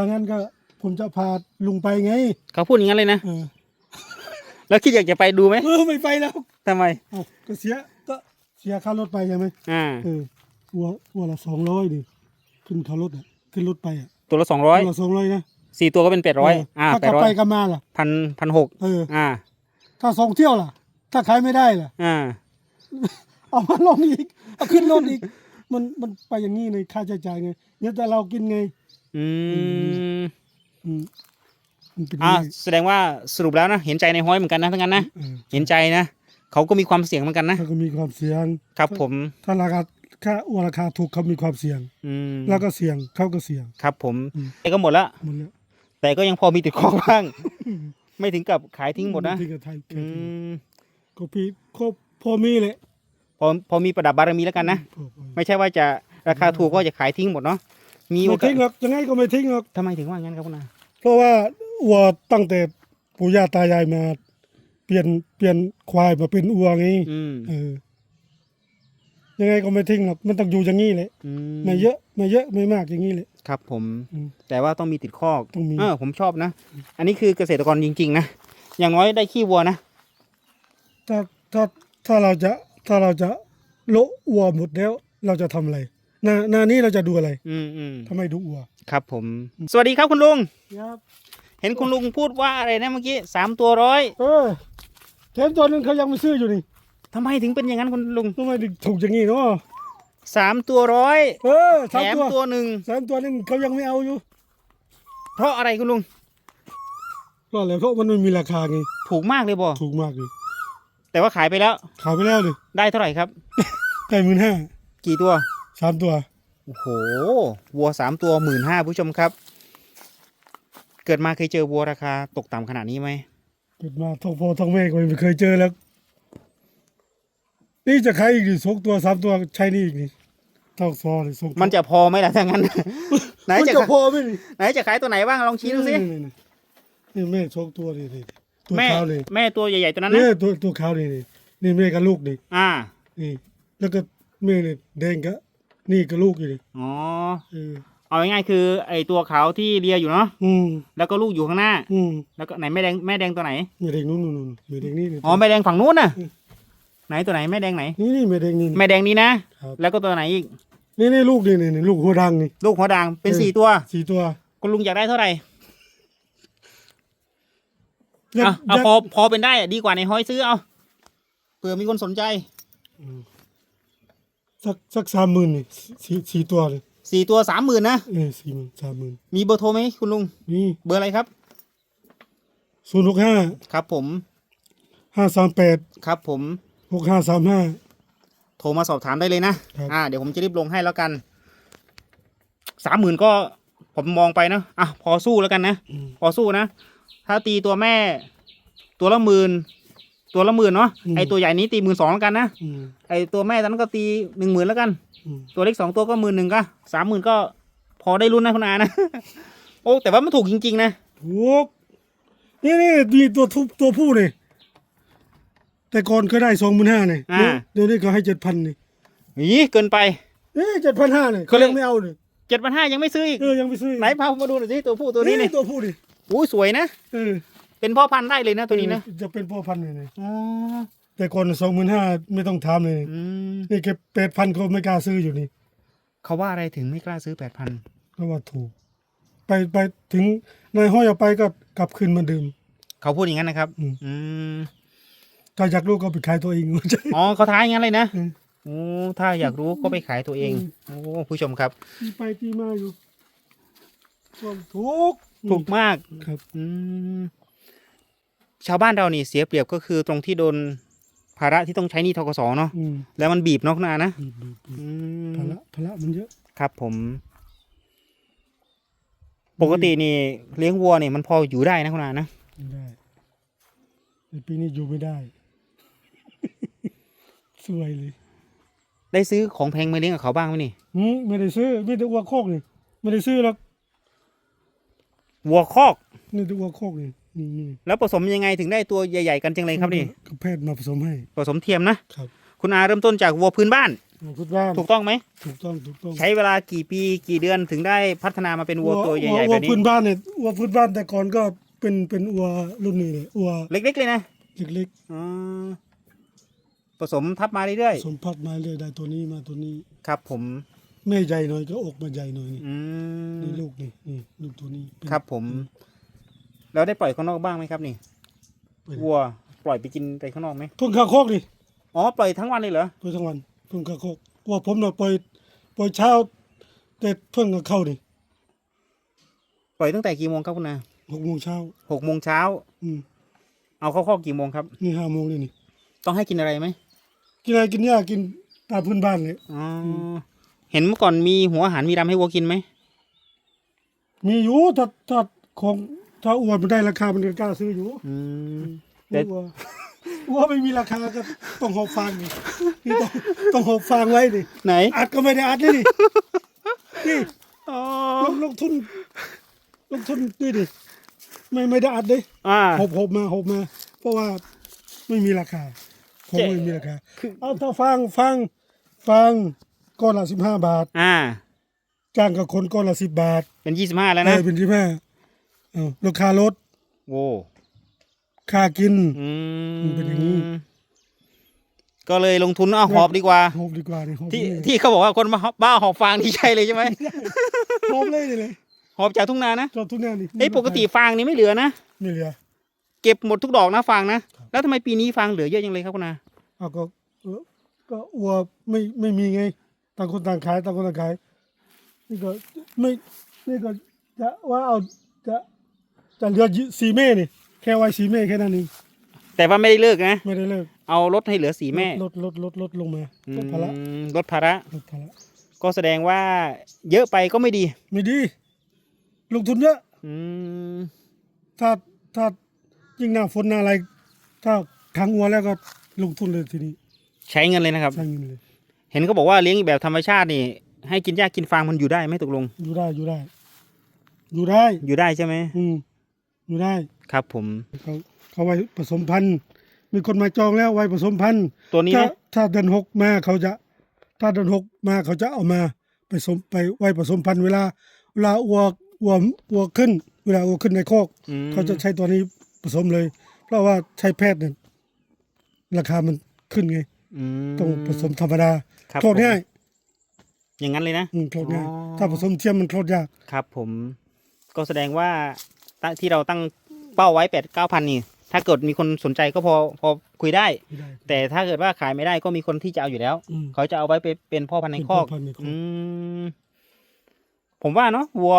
ถ้างั้นก็ผมจะพาลุงไปไงเขาพูดอย่างนั้นเลยนะ เออแล้วคิดอยากจะไปดูไหมเออไม่ไปแล้วทำไม เอาก็เสียก็เสียค่ารถไปใช่ไหมอ่า เออหัวหัวละสองร้อยดิขึ้นค่ารถอะขึ้นรถไปอะตัวละสองร้อยหัวละสองร้อยนะสี่ตัวก็เป็นแปดร้อยอ่าถ้าแปกลัดบร้อไปยกลับมาล่ะ พันพันหกเออ อ่า ถ้าสองเที่ยวล่ะ ถ้าขายไม่ได้ล่ะ อ่า เอามาลงอีกเอาขึ้นรถอีก มันมันไปอย่างนี้เลยค่าใช้จ่ายไงเนี่ยแต่เรากินไง อืมอืมมันเป็นอ่าอย่างนี้แสดงว่าสรุปแล้วนะเห็นใจในห้อยเหมือนกันนะทั้งนั้นนะเออเห็นใจนะเขาก็มีความเสี่ยงเหมือนกันนะถ้าก็มีความเสี่ยง ครับผม ถ้าราคาค่าอัวราคาถูกเขามีความเสี่ยง อืมแล้วก็เสี่ยงเขาก็เสี่ยง ครับผมอืม แต่ก็หมดแล้วหมดแล้วแต่ก็ยังพอมีติดคอบ้าง ไม่ถึงกับขายทิ้งหมดนะที่กับไทยอืมก็พี่ก็พอมีแหละพอพอมีประดับบารมีแล้วกันนะ พอพอไม่ใช่ว่าจะราคาถูกก็จะขายทิ้งหมดเนาะ มีโอไม่กาทิ้งหรสอกยังไงก็ไม่ทิ้งหรอกทำไมถึงว่างั้นครับคุณอาเพราะว่าอัวตั้งแต่ปู่ย่าตายายมา เปลี่ยนเปลี่ยนควายมาเป็นอัวไงอืมเออยังไงก็ไม่ทิ้งหรอกมันต้องอยู่อย่างนี้แหละอืมไม่เยอะไม่เยอะไม่มากอย่างนี้แหละ ครับผม อืมแต่ว่าต้องมีติดคอกต้องมี เออผมชอบนะ อันนี้คือเกษตรกรจริง ๆ นะ อย่างน้อยได้ขี้วัวนะ ถ้าถ้าถ้าเราจะถ้าเราจะโละอัวหมดแล้ว เราจะทำอะไรห น้าหน้านี้เราจะดูอะไรอืมอืมทำไมดูอัวครับผม สวัสดีครับคุณลุง ครับ เห็นคุณลุงพูดว่าอะไรนะเมื่อกี้สามตัวร้อยเออแถมตัวหนึงเขายังไม่ซื้ออยู่นี่ทำไมถึงเป็นอย่างนั้นคุณลุงทำไมถึงถูกอย่างนี้เนาะสามตัวร้อยเออแถสามมตัวตัวหนึ่งสามตัวนึงเขายังไม่เอาอยู่เพราะอะไรคุณลุงก็เลยเพราะมันไม่มีราคาไงถูกมากเลยบอถูกมากเลยแต่ว่าขายไปแล้วขายไปแล้วเลยได้เท่าไหร่ครับ ได้หมื่นห้ากี่ตัว สามตัว โอ้โห วัวสามตัวหมื่นห้าผู้ชมครับ เกิดมาเคยเจอวัวราคาตกต่ำขนาดนี้ไหมเกิดมาท้องพ่อท้องแม่ก็ไม่เคยเจอแล้ว นี่จะขายอีกดิสองตัวสามตัวใช้นี่อีกนี่เท่าซอเลยสองตัวมันจะพอไหมล่ะถ้างั้น ไหนมันจะจะพอไหมนี่ไหนจะขายตัวไหนบ้างลองชี้ดูสิ นี่นี่นี่แม่สองตัวนี่นี่ตัวแม่ขาวเลยแม่ตัวใหญ่ๆตัวนั้นนี่นะตัวตัวขาวนี่นี่นี่แม่กับลูกนี่อ่า นี่ แล้วก็แม่นี่แดงก็ นี่กับลูกอยู่นี่อ๋อเออเอาง่ายๆคือ ไอตัวขาวที่เลียอยู่เนาะอืมแล้วก็ลูกอยู่ข้างหน้า อืมแล้วก็ไหนแม่แดงแม่แดงตัวไหนแม่แดงนู่นนู่นนู่นแม่แดงนี่นี่อ๋อแม่แดงฝั่งนู้นน่ะอืมไหนตัวไหนแม่แดงไหนนี่นี่แม่แดงนี่ แม่แดงนี้นะครับ แล้วก็ตัวไหนอีกนี่นี่ลูกนี่นี่นี่ลูกหัวดังนี่ ลูกหัวด่างเป็นเออ สี่ตัวสี่ตัวคุณลุงอยากได้เท่าไหร่อยากอะเอาอยากพอพอเป็นได้อะดีกว่าในห้อยซื้อเอาเผื่อมีคนสนใจ สักสักสามหมื่นนี่สี่สี่ตัวเลยสี่ตัวสามหมื่นนะ เออสี่หมื่นสามหมื่นมีเบอร์โทรไหมคุณลุง นี่เบอร์อะไรครับ ศูนย์หกห้าครับผม ห้าสามแปดครับผม หกห้าสามห้า โทรมาสอบถามได้เลยนะ ครับ อ่า เดี๋ยวผมจะรีบลงให้แล้วกัน สามหมื่นก็ผมมองไปนะ อะ พอสู้แล้วกันนะ พอสู้นะ ถ้าตีตัวแม่ ตัวละหมื่น ตัวละหมื่นเนาะไอตัวใหญ่นี้ตีหมื่นสองแล้วกันนะอืม ไอตัวแม่ตอนนั้นก็ตีหนึ่งหมื่นแล้วกัน อืม ตัวเล็กสองตัวก็หมื่นหนึ่งก็สามหมื่นก็พอได้รุ่นนะคุณอานะ โอ้แต่ว่ามันถูกจริงๆนะถูกนี่นี่มีตัวทุบตัวผู้นี่แต่ก่อนเคยได้สองหมื่นห้าเนี่ยอ่าเดี๋ยวนี้เขาให้เจ็ดพันนี่อีเกินไป เอ้เจ็ดพันห้าเนี่ยเขาเรียกยังไม่เอาเลยเจ็ดพันห้ายังไม่ซื้ออีก เออยังไม่ซื้อไหนพาผมมาดูหน่อยสิตัวผู้ตัวนี้นี่ตัวผู้ดิอู้สวยนะ เออ เป็นพ่อพันธุ์ได้เลยนะตัวนี้นะเออจะเป็นพ่อพันธุ์เลยนี่อ๋อแต่ก่อนสองหมื่นห้าไม่ต้องถามเลยอืมนี่แค่แปดพันก็ไม่กล้าซื้ออยู่นี่เขาว่าอะไรถึงไม่กล้าซื้อแปดพันก็ว่าถูก ไปไปถึงนายห้อยเอาไปก็กลับคืนเหมาเดิมเขาพูดอย่างนั้นนะครับ อืม อืมถ้าอยากรู้ก็ไปขายตัวเอง อ๋อเขาท้ายอย่างนั้นเลยนะอืม โอ้ถ้าอยากรู้ก็ไปขายตัวเองอืมโอ้ผู้ชมครับที่ไปที่มาอยู่ก็ถูกถูกมากครับ อืม ชาวบ้านเรานี่เสียเปรียบก็คือตรงที่โดนภาระที่ต้องใช้หนี้ทกสเนาะอืมแล้วมันบีบเนอกนานะบีบบีบบีบอืมภาระภาระมันเยอะ ครับผม ปกตินี่เลี้ยงวัวเนี่ยมันพออยู่ได้นะคุณอานะไม่ได้แต่ปีนี้อยู่ไม่ได้ สวยเลยได้ซื้อของแพงมาเลี้ยงกับเขาบ้างไหมนี่หืมไม่ได้ซื้อไม่ได้วัวโคกนี่ไม่ได้ซื้อหรอกวัวคอกนี่ตัววัวโคกนี่ นี่นี่แล้วผสมยังไงถึงได้ตัวใหญ่ ๆ กันจังเลยครับนี่ก็แพทย์มาผสมให้ ผสมเทียมนะครับ คุณอาเริ่มต้นจากวัวพื้นบ้านวัวพื้นบ้านถูกต้องไหม ถูกต้องถูกต้องใช้เวลากี่ปีกี่เดือนถึงได้พัฒนามาเป็นวัวตัวใหญ่ๆวัแบวบนี้ พื้นบ้านเนี่ยวัวพื้นบ้านแต่ก่อนก็เป็นเป็นวัวรุ่นนี้เลยวัวเล็ก ๆ เลยนะเล็กอ๋อผสมทับมาเรื่อยๆสมพัดมาเลยได้ตัวนี้มาตัวนี้ ๆครับ ผม แม่ใหญ่หน่อยก็อกมาใหญ่หน่อยนี่อืมนี่ลูกนี่นี่ลูกตัวนี้เป็นครับผม แล้วได้ปล่อยข้างนอกบ้างไหมครับนี่เป็นวัวปล่อยไปกินไปข้างนอกไหมเพิ่งข้าโคกนี่อ๋อปล่อยทั้งวันเลยเหรอไปทั้งวันเพิ่งข้าโคกวัวผมน่ะปล่อยปล่อยเช้าแต่เพิ่งก็เข้านี่ปล่อยตั้งแต่กี่โมงครับคุณนาหกโมงเช้าหกโมงเช้าอืมเอาเข้าคอกกี่โมงครับ นี่ห้าโมงเลยนี่ ต้องให้กินอะไรไหม กินอะไรกินหญ้ากินตามพื้นบ้านเลยอ๋ออเห็นเมื่อก่อนมีหัวอาหารมีรำให้วัวกินไหม มีอยู่ถ้าถ้าของ ถ้าอวดมันได้ราคามันก็กล้าซื้ออยู่อืมแต่วัววัวไม่มีราคาก็ต้องหอบฟางนี่นี่ต้องต้องหอบฟางไว้ดิไหนอัดก็ไม่ได้อัดเลยดินี่อ๋อลงลงทุนลงทุนนี่ดิไม่ไม่ได้อัดเลยอ่า หอบหอบมาหอบมา เพราะว่าไม่มีราคาของเจ๊ ไม่มีราคาเอาถ้าฟังฟังฟังก้อนละสิบห้าบาท อ่า จ้างกับคนก้อนละสิบบาทเป็นยี่สิบห้าแล้วเอนะอเป็นสิบห้า เอาราคารถโว้ค่ากิน อืมมันเป็นอย่างนี้ ก็เลยลงทุนเอาหอบดีกว่าหอบดีกว่านี่หอบที่เลยที่เขาบอกว่าคนมาบ้าหอบฟางที่ใช่เลยใช่ไหมหอบเลยนี่เลยหอบจากทุ่งนานะจอดทุกแน่นี่เอ้ยปกติฟางนี่ไม่เหลือนะไม่เหลือเก็บหมดทุกดอกนะฟางนะแล้วทำไมปีนี้ฟางเหลือเยอะจังเลยครับคุณนาเอาก็เออก็อัวไม่ไม่มีไงต่างคนต่างขายต่างคนต่างขายนี่ก็ไม่นี่ก็จะว่าเอาจะ จะเหลือสี่เม่นี่แค่ไว้สี่เม่แค่นั้นเองแต่ว่าไม่ได้เลิกนะ ไม่ได้เลิกเอาลดให้เหลือสีแม่ลดลดลดลดลงมาอืลดภาระมลดภาระลดภาระ ก็แสดงว่าเยอะไปก็ไม่ดี ไม่ดี ลงทุนเยอะอืมถ้าถ้ายิ่งหน้าฝนหน้าอะไร ถ้าขังวัวแล้วก็ลงทุนเลยทีนี้ ใช้เงินเลยนะครับใช้เงินเลย เห็นเขาบอกว่าเลี้ยงแบบธรรมชาตินี่ ให้กินหญ้ากินฟางมันอยู่ได้ไหมตกลง อยู่ได้อยู่ได้ อยู่ได้ อยู่ได้ใช่ไหมอืม อยู่ได้ครับผมเขาเขาไว้ผสมพันธุ์ มีคนมาจองแล้วไว้ผสมพันธุ์ตัวนี้ถ้านะถ้าเดือนหกมาเขาจะ ถ้าเดือนหกมาเขาจะเอามาไปสมไปไว้ผสมพันธุ์เวลาเวลาวัววัววัวขึ้น เวลาวัวขึ้นในคอก อืมเขาจะใช้ตัวนี้ผสมเลย เพราะว่าใช้แพทย์เนี่ยราคามันขึ้นไงอืมต้องผสมธรรมดาครับโทษง่ายผมอย่างนั้นเลยนะ อืมโทษง่าย อ๋อ ถ้าผสมเทียมมันโทษยาก ครับผมก็แสดงว่าตั้ง ที่เราตั้งเป้าไว้แปดเก้าพันนี่ ถ้าเกิดมีคนสนใจก็พอพอคุยได้ไม่ได้แต่ถ้าเกิดว่าขายไม่ได้ก็มีคนที่จะเอาอยู่แล้วอืมเขาจะเอาไว้ไปเป็นพ่อพันธุ์ในเป็นคอกพ่อพันธุ์ในคอกอืมผมว่าเนาะวัว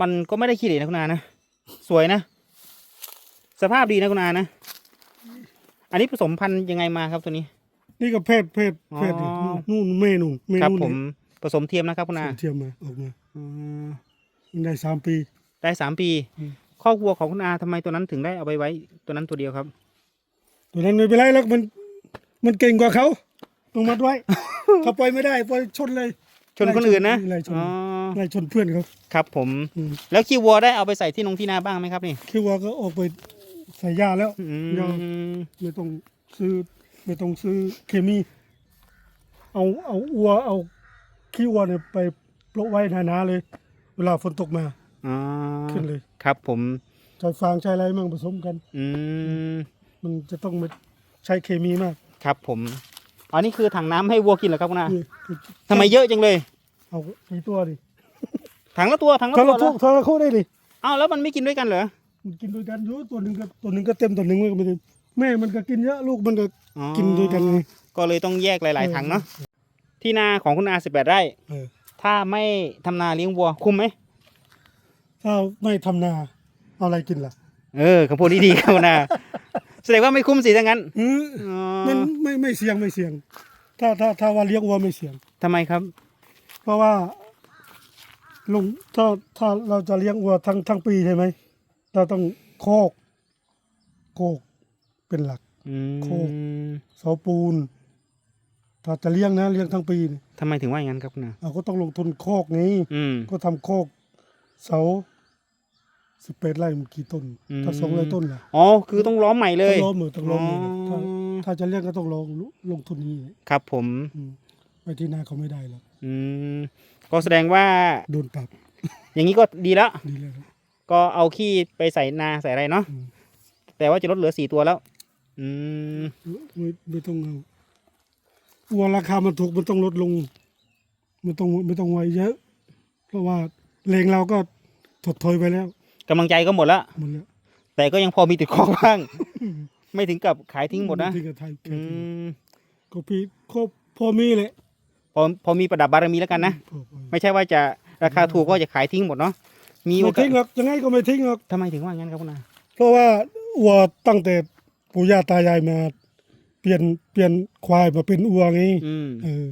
มันก็ไม่ได้ขี้เหร่นะคุณอานะสวยนะ สภาพดีนะคุณอานะ อันนี้ผสมพันธุ์ยังไงมาครับตัวนี้ นี่ก็เพศเพศเพศนี่อ๋อนู่นเมนูนเมครับนูนผมผสมเทียมนะครับคุณอาเทียมมาออกมาอืมมันได้สามปี ได้สามปี อืมคอกวัวของคุณอาทำไมตัวนั้นถึงได้เอาไปไว้ ตัวนั้นตัวเดียวครับ ตัวนั้นไม่เป็นไรแล้วมัน มันเก่งกว่าเขาต้องมัดไว้ เขาปล่อยไม่ได้ปล่อยชนเลย ชนคนอื่นนะไล่ชนอ๋อไล่ชนเพื่อนเขาครับ ผม อืมแล้วขี้วัวได้เอาไปใส่ที่นงที่นาบ้างไหมครับนี่คือว่าก็ออกไปใส่ยาแล้วอืยอมไม่ต้องซื้อไม่ต้องซื้อเคมี เอาเอาอัวเอาขี้วัวเนี่ยไปโปะไว้หนาๆเลย เวลาฝนตกมา อ๋อขึ้นเลยครับผมใช้ฟางใช้อะไรมั่งผสมกัน อืมมันจะต้องไม่ใช้เคมีมากครับผมอันนี้คือถังน้ำให้วัวกินเหรอครับคุณอานี่คือทำไมเยอะจังเลย เอากี่ตัวดิถังละตัวถังละทตัรวเหรทุอกทรคู่ได้ดิอ้าวแล้วมันไม่กินด้วยกันเหรอมันกินด้วยกันอยู่ตัวหนึ่งก็ตัวหนึ่งก็เต็มตัวหนึ่งก็ไม่เต็มแม่มันก็กินเยอะลูกมันก็อ๋อกินด้วยกันไง ก็เลยต้องแยกหลาย ๆ ถังเนาะที่นาของคุณอาสิบแปดไร่ เออ ถ้าไม่ทำนาเลี้ยงวัว คุ้มไหม ถ้าไม่ทำนา เอาอะไรกินล่ะเออคำพูดนี้ดีครับคุณอาแสดงว่าไม่คุ้มสิถ้างั้นเอออ๋อมันไม่ไม่เสี่ยงไม่เสี่ยง ถ้าถ้าถ้าว่าเลี้ยงวัวไม่เสี่ยง ทำไมครับ เพราะว่าลุงถ้าถ้าเราจะเลี้ยงวัวทั้งทั้งปีใช่ไหมเราต้องโคกโคกเป็นหลัก อืมโคเสาปูน ถ้าจะเลี้ยงนะเลี้ยงทั้งปีนี่ทำไมถึงว่าอย่างนั้นครับคุณอาเราก็ต้องลงทุนโคกนี้ อืมก็ทำโคก เสา สิบแปดไร่มันกี่ต้นอืมถ้าสองไร่ต้นล่ะอ๋อคือต้องล้อมใหม่เลยต้องล้อมมือต้องล้อมมือนะถ้าอ๋อถ้าจะเลี้ยงก็ต้องลงลงทุนนี้ครับผมอืมไปที่นาเขาไม่ได้หรอกอืมก็แสดงว่าโดนปรับอย่างนี้ก็ดีแล้วดีแล้วครับก็เอาขี้ไปใส่นาใส่อะไรเนาะอืมแต่ว่าจะลดเหลือสี่ตัวแล้ว อืมไม่ไม่ต้องเอาวัวราคามันถูกมันต้องลดลงไม่ต้องไม่ต้องไวเยอะ เพราะว่าแรงเราก็ถดถอยไปแล้ว กำลังใจก็หมดแล้วหมดแล้วแต่ก็ยังพอมีติดคอบ้าง ไม่ถึงกับขายทิ้งหมดนะทิ้งกับไทยอืมก็พี่ก็พอมีแหละพอพอมีประดับบารมีแล้วกันนะ พอพอไม่ใช่ว่าจะราคาถูกก็จะขายทิ้งหมดเนาะมีโอไม่กาทิ้งสหรอกยังไงก็ไม่ทิ้งหรอกทำไมถึงว่างั้นครับคุณอาเพราะว่าวัวตั้งแต่ปู่ย่าตายายมา เปลี่ยนเปลี่ยนควายมาเป็นวัวไงอืม เออ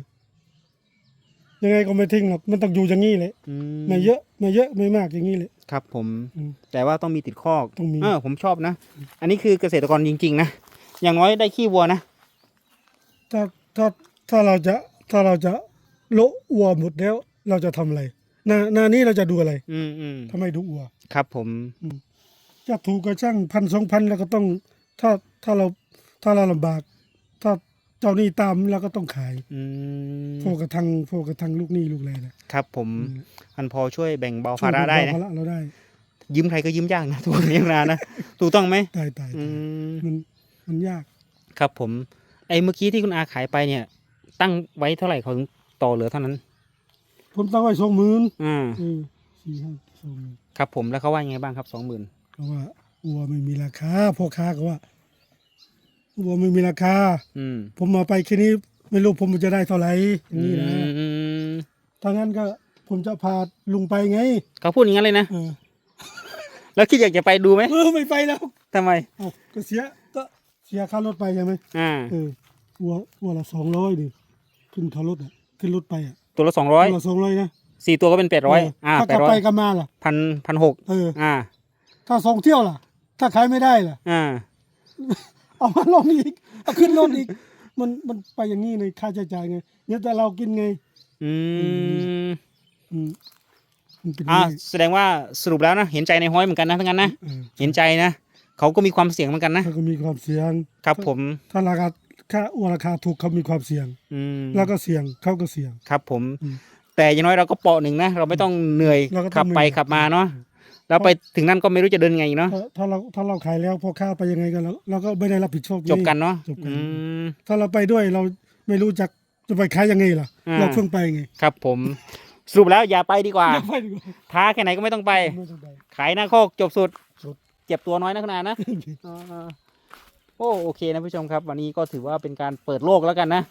ยังไงก็ไม่ทิ้งหรอกมันต้องอยู่อย่างนี้แหละอืมไม่เยอะไม่เยอะไม่มากอย่างนี้แหละครับผม อืมแต่ว่าต้องมีติดคอกต้องมี เออผมชอบนะ อันนี้คือเกษตรกรจริงๆนะ อย่างน้อยได้ขี้วัวนะ ถ้าถ้าถ้าเราจะถ้าเราจะโละวัวหมดแล้ว เราจะทำอะไรหนาหนานี้เราจะดูอะไรอืมอืมทำไมดูวัวครับผม จะถูกกระช่างพันสองพันแล้วก็ต้องถ้าถ้าเราถ้าเราลำบากถ้า เจ้าหนี้ตามเราก็ต้องขายอืมโฟกระทังโฟกระทังลูกหนี้ลูกอะไรนะ ครับผมอันพอช่วยแบ่งเบาช่วภายระได้เบนะภาระเราได้ยืมใครก็ยืมยากนะทุกวันนี้นะนะถูกต้องไหมตายตายอืตายมมันมันยากครับผม ไอ้เมื่อกี้ที่คุณอาขายไปเนี่ย ตั้งไว้เท่าไหร่เขาถึงต่อเหลือเท่านั้นผมตั้งไว้สองหมื่นอ่าเออสี่ห้าสองหมื่นครับผมแล้วเขาว่ายังไงบ้างครับสองหมื่น ก็ว่าวัวไม่มีราคาพ่อค้าก็ว่า วัวไม่มีราคา อืมผมมาไปแค่นี้ไม่รู้ผมจะได้เท่าไหร่อย่างนี้นะอืมถ้างั้นก็ผมจะพาลุงไปไงเขาพูดอย่างนั้นเลยนะ เออแล้วคิดอยากจะไปดูไหมเออไม่ไปแล้วทำไม เอาก็เสียก็เสียค่ารถไปใช่ไหมอ่า เออวัววัวละสองร้อยดิขึ้นค่ารถอะขึ้นรถไปอะตัวละสองร้อยวัวละสองร้อยนะสี่ตัวก็เป็นแปดร้อยอ่าถ้าแปกลัดบร้อไปยกลับมาล่ะ พันพันหกเออ อ่า ถ้าสองเที่ยวล่ะ ถ้าขายไม่ได้ล่ะ อ่า เอามาลงอีกเอาขึ้นรถอีก มันมันไปอย่างนี้เลยค่าใช้จ่ายไงเนี่ยแต่เรากินไงอืมอืมมันเป็นอ่าอย่างนี้แสดงว่าสรุปแล้วนะ เห็นใจในห้อยเหมือนกันนะทั้งนั้นนะเออเห็นใจนะเขาก็มีความเสี่ยงเหมือนกันนะเขาก็มีความเสี่ยง ครับผม ถ้าราคาค่าอัวราคาถูกเขามีความเสี่ยง อืมแล้วก็เสี่ยงเขาก็เสี่ยง ครับผม อืมแต่อย่างน้อยเราก็เปาะหนึ่งนะ เราไม่ต้องเหนื่อยเราก็ต้องขับไปเหนื่อย ขับมาเนาะ แล้วไปถึงนั่นก็ไม่รู้จะเดินไงอีกเนาะ ถ้าถ้าเราถ้าเราขายแล้วพอข้าวไปยังไงกันเราเราก็ไม่ได้รับผิดชอบจบกันเนาะจบกันอืม ถ้าเราไปด้วยเราไม่รู้จักจะไปขายยังไงล่ะ อ่า เราเพิ่งไปไงครับผม สรุปแล้วอย่าไปดีกว่าอย่าไปดีกว่าท้าแค่ไหนก็ไม่ต้องไป ไม่ต้องไป ขายหน้าโคกจบสุดสุดเจ็บตัวน้อยนะคุณอานะอ่าโอ้โอเคนะผู้ชมครับ วันนี้ก็ถือว่าเป็นการเปิดโลกแล้วกันนะ